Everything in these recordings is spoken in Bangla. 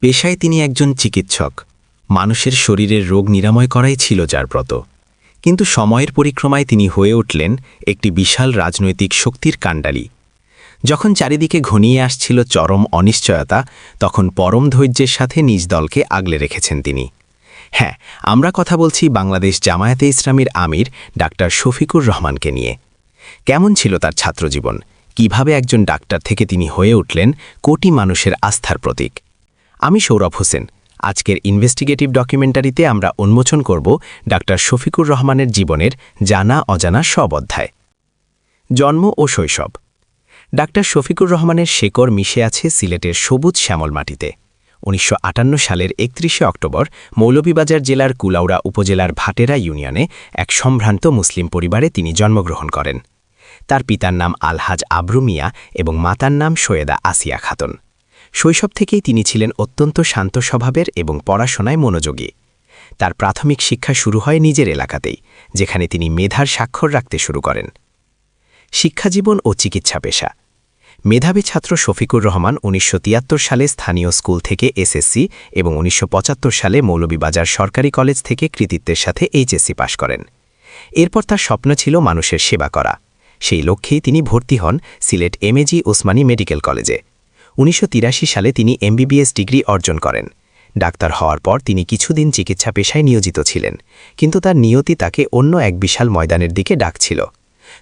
পেশায় তিনি একজন চিকিৎসক। মানুষের শরীরের রোগ নিরাময় করাই ছিল যার ব্রত। কিন্তু সময়ের পরিক্রমায় তিনি হয়ে উঠলেন একটি বিশাল রাজনৈতিক শক্তির কাণ্ডালি। যখন চারিদিকে ঘনিয়ে আসছিল চরম অনিশ্চয়তা, তখন পরম ধৈর্যের সাথে নিজ দলকে আগলে রেখেছেন তিনি। হ্যাঁ আমরা কথা বলছি বাংলাদেশ জামায়াতে ইসলামীর আমির ডাক্তার শফিকুর রহমানকে নিয়ে। কেমন ছিল তার ছাত্রজীবন? কীভাবে একজন ডাক্তার থেকে তিনি হয়ে উঠলেন? কোটি মানুষের আস্থার প্রতীক। আমি সৌরভ হোসেন। আজকের ইনভেস্টিগেটিভ ডকুমেন্টারিতে আমরা উন্মোচন করব ডাক্তার শফিকুর রহমানের জীবনের জানা অজানা সব অধ্যায়। জন্ম ও শৈশব। ডাক্তার শফিকুর রহমানের শেকড় মিশে আছে সিলেটের সবুজ শ্যামল মাটিতে। উনিশশো আটান্ন সালের একত্রিশে অক্টোবর মৌলভীবাজার জেলার কুলাউড়া উপজেলার ভাটেরা ইউনিয়নে এক সম্ভ্রান্ত মুসলিম পরিবারে তিনি জন্মগ্রহণ করেন। তার পিতার নাম আলহাজ আব্রু মিয়া এবং মাতার নাম সৈয়দা আসিয়া খাতুন। শৈশব থেকেই তিনি ছিলেন অত্যন্ত শান্ত স্বভাবের এবং পড়াশোনায় মনোযোগী। তার প্রাথমিক শিক্ষা শুরু হয় নিজের এলাকাতেই, যেখানে তিনি মেধার স্বাক্ষর রাখতে শুরু করেন। শিক্ষাজীবন ও চিকিৎসা পেশা। মেধাবী ছাত্র শফিকুর রহমান উনিশশো তিয়াত্তর সালে স্থানীয় স্কুল থেকে এসএসসি এবং উনিশশো পঁচাত্তর সালে মৌলভীবাজার সরকারি কলেজ থেকে কৃতিত্বের সাথে এইচএসসি পাশ করেন। এরপর তার স্বপ্ন ছিল মানুষের সেবা করা। সেই লক্ষ্যেই তিনি ভর্তি হন সিলেট এমএজি ওসমানী মেডিকেল কলেজে। উনিশশো তিরাশি সালে তিনি এমবিবিএস ডিগ্রি অর্জন করেন। ডাক্তার হওয়ার পর তিনি কিছুদিন চিকিৎসা পেশায় নিয়োজিত ছিলেন, কিন্তু তার নিয়তি তাকে অন্য এক বিশাল ময়দানের দিকে ডাকছিল।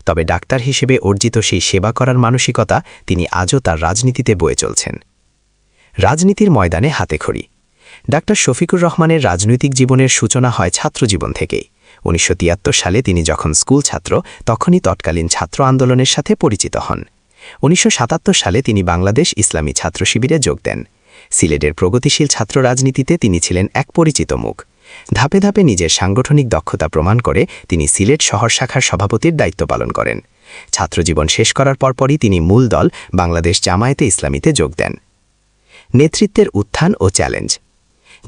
তবে ডাক্তার হিসেবে অর্জিত সেই সেবা করার মানসিকতা তিনি আজও তার রাজনীতিতে বয়ে চলছেন। রাজনীতির ময়দানে হাতেখড়ি ডাক্তার শফিকুর রহমানের রাজনৈতিক জীবনের সূচনা হয় ছাত্রজীবন থেকেই। উনিশশো তিয়াত্তর সালে তিনি যখন স্কুল ছাত্র, তখনই তৎকালীন ছাত্র আন্দোলনের সাথে পরিচিত হন। উনিশশো সাতাত্তর সালে তিনি বাংলাদেশ ইসলামী ছাত্র শিবিরে যোগ দেন। সিলেটের প্রগতিশীল ছাত্র রাজনীতিতে তিনি ছিলেন এক পরিচিত মুখ। ধাপে ধাপে নিজের সাংগঠনিক দক্ষতা প্রমাণ করে তিনি সিলেট শহর শাখার সভাপতির দায়িত্ব পালন করেন। ছাত্রজীবন শেষ করার পরপরই তিনি মূল দল বাংলাদেশ জামায়াতে ইসলামীতে যোগ দেন। নেতৃত্বের উত্থান ও চ্যালেঞ্জ।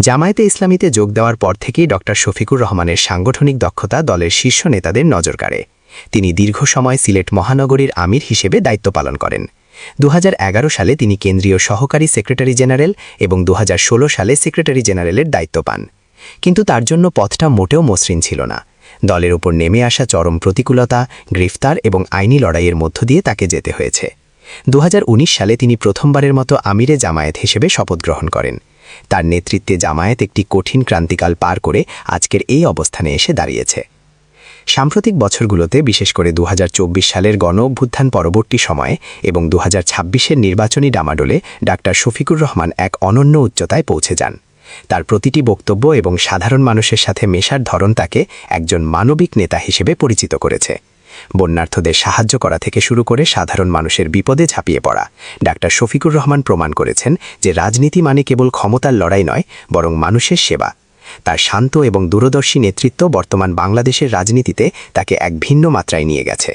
জামায়াতে ইসলামীতে যোগ দেওয়ার পর থেকেই ড শফিকুর রহমানের সাংগঠনিক দক্ষতা দলের শীর্ষ নেতাদের নজর কাড়ে। তিনি দীর্ঘ সময় সিলেট মহানগরীর আমির হিসেবে দায়িত্ব পালন করেন। দুহাজার এগারো সালে তিনি কেন্দ্রীয় সহকারী সেক্রেটারি জেনারেল এবং দু হাজার ষোলো সালে সেক্রেটারি জেনারেলের দায়িত্ব পান। কিন্তু তার জন্য পথটা মোটেও মসৃণ ছিল না। দলের উপর নেমে আসা চরম প্রতিকূলতা, গ্রেফতার এবং আইনি লড়াইয়ের মধ্য দিয়ে তাকে যেতে হয়েছে। দুহাজার উনিশ সালে তিনি প্রথমবারের মতো আমিরে জামায়াত হিসেবে শপথ গ্রহণ করেন। তার নেতৃত্বে জামায়াত একটি কঠিন ক্রান্তিকাল পার করে আজকের এই অবস্থানে এসে দাঁড়িয়েছে। সাম্প্রতিক বছরগুলোতে, বিশেষ করে দু হাজার চব্বিশ সালের গণ অভ্যুত্থান পরবর্তী সময়ে এবং দু হাজার নির্বাচনী ডামাডোলে ডাক্তার শফিকুর রহমান এক অনন্য উচ্চতায় পৌঁছে যান। তার প্রতিটি বক্তব্য এবং সাধারণ মানুষের সাথে মেশার ধরন তাকে একজন মানবিক নেতা হিসেবে পরিচিত করেছে। বন্যার্থদের সাহায্য করা থেকে শুরু করে সাধারণ মানুষের বিপদে ঝাঁপিয়ে পড়া ডাক্তার শফিকুর রহমান প্রমাণ করেছেন যে রাজনীতি মানে কেবল ক্ষমতার লড়াই নয়, বরং মানুষের সেবা। তার শান্ত এবং দূরদর্শী নেতৃত্ব বর্তমান বাংলাদেশের রাজনীতিতে তাকে এক ভিন্ন মাত্রায় নিয়ে গেছে।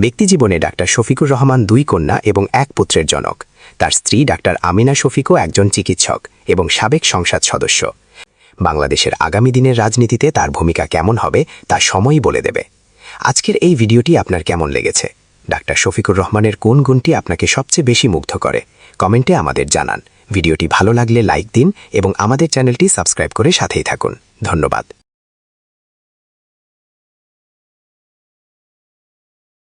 ব্যক্তিজীবনে ডাক্তার শফিকুর রহমান দুই কন্যা এবং এক পুত্রের জনক। তার স্ত্রী ডাক্তার আমিনা শফিকও একজন চিকিৎসক এবং সাবেক সংসদ সদস্য। বাংলাদেশের আগামী দিনের রাজনীতিতে তার ভূমিকা কেমন হবে তা সময়ই বলে দেবে। আজকের এই ভিডিওটি আপনার কেমন লেগেছে? ডাক্তার শফিকুর রহমানের কোন গুণটি আপনাকে সবচেয়ে বেশি মুগ্ধ করে? কমেন্টে আমাদের জানান। ভিডিওটি ভালো লাগলে লাইক দিন এবং আমাদের চ্যানেলটি সাবস্ক্রাইব করে সাথেই থাকুন। ধন্যবাদ।